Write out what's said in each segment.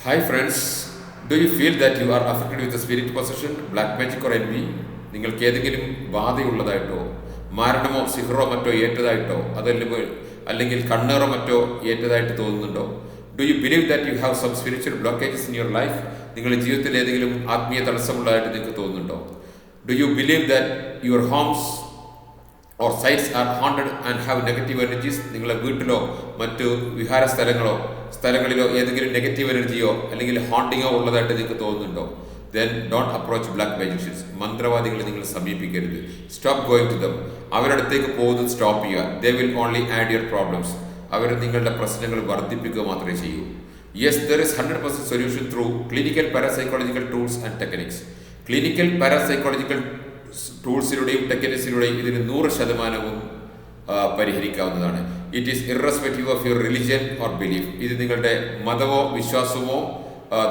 Hi friends do you feel that you are affected with spirit possession black magic or envy നിങ്ങൾക്ക് ഏതെങ്കിലും ബാധയുള്ളതായിട്ടോ മരണമോ സിഹറോ മറ്റോ ഏറ്റതായിട്ടോ അതല്ലെങ്കിൽ അല്ലെങ്കിൽ കണ്ണേറോ മറ്റോ ഏറ്റതായിട്ട് തോന്നുന്നുണ്ടോ? Do you believe that you have some spiritual blockages in your life നിങ്ങളുടെ ജീവിതത്തിൽ ഏതെങ്കിലും ആത്മീയ തടസ്സമുള്ളതായിട്ട് നിങ്ങൾക്ക് തോന്നുന്നുണ്ടോ? Do you believe that your homes or sites are haunted and have negative energies നിങ്ങളുടെ വീട്ടിലോ മറ്റു വിഹാര സ്ഥലങ്ങളോ സ്ഥലങ്ങളിലോ ഏതെങ്കിലും നെഗറ്റീവ് എനർജിയോ അല്ലെങ്കിൽ ഹോണ്ടിങ്ങോ ഉള്ളതായിട്ട് നിങ്ങൾക്ക് തോന്നുന്നുണ്ടോ? Then don't approach black magicians മന്ത്രവാദികളെ നിങ്ങൾ സമീപിക്കരുത്. സ്റ്റോപ്പ് ഗോയിങ് ടു ദം അവരുടെ അടുത്തേക്ക് പോകുന്നത് സ്റ്റോപ്പ് ചെയ്യുക. They will only add your problems അവർ നിങ്ങളുടെ പ്രശ്നങ്ങൾ വർദ്ധിപ്പിക്കുക മാത്രമേ ചെയ്യൂ. Yes there is hundred percent solution through clinical parapsychological tools and techniques clinical parapsychological ടൂൾസിലൂടെയും ടെക്നിക്സിലൂടെയും ഇതിന് നൂറ് ശതമാനവും പരിഹരിക്കാവുന്നതാണ്. It is irrespective of your religion or belief ഇത് നിങ്ങളുടെ മതമോ വിശ്വാസമോ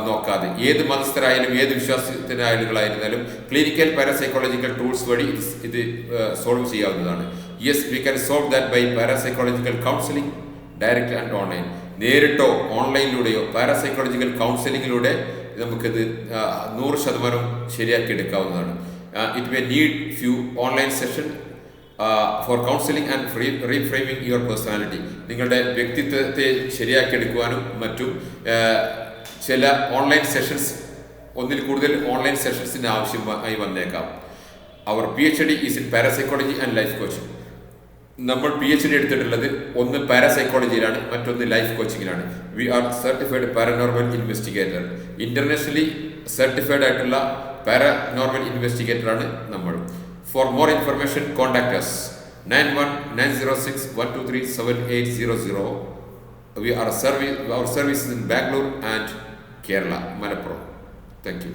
നോക്കാതെ. ഏത് മതസ്ഥരായാലും ഏത് വിശ്വാസത്തിനായാലുകളായിരുന്നാലും ക്ലിനിക്കൽ പാരാസൈക്കോളജിക്കൽ ടൂൾസ് വഴി ഇത് സോൾവ് ചെയ്യാവുന്നതാണ്. Yes we can solve that by parapsychological counselling direct and online നേരിട്ടോ ഓൺലൈനിലൂടെയോ പാരാസൈക്കോളജിക്കൽ കൗൺസിലിങ്ങിലൂടെ നമുക്കിത് നൂറ് ശതമാനം ശരിയാക്കി എടുക്കാവുന്നതാണ് it may need few online session for counselling and free reframing your personality നിങ്ങളുടെ വ്യക്തിത്വത്തെ ശരിയാക്കിയെടുക്കുവാനും മറ്റും ചില ഓൺലൈൻ സെഷൻസ് ഒന്നിൽ കൂടുതൽ ഓൺലൈൻ സെഷൻസിന്റെ ആവശ്യമായി വന്നേക്കാം. Our P H D is in parapsychology and life coaching നമ്മൾ പി എച്ച് ഡി എടുത്തിട്ടുള്ളത് ഒന്ന് പാരാസൈക്കോളജിയിലാണ് മറ്റൊന്ന് life കോച്ചിങ്ങിലാണ് we are certified paranormal investigator internationally certified ആയിട്ടുള്ള ഇൻവെസ്റ്റിഗേറ്റർ ആണ് നമ്മൾ. For more information contact us nine one nine zero six one two three seven eight zero zero. We are service our service in Bangalore and Kerala Malappuram thank you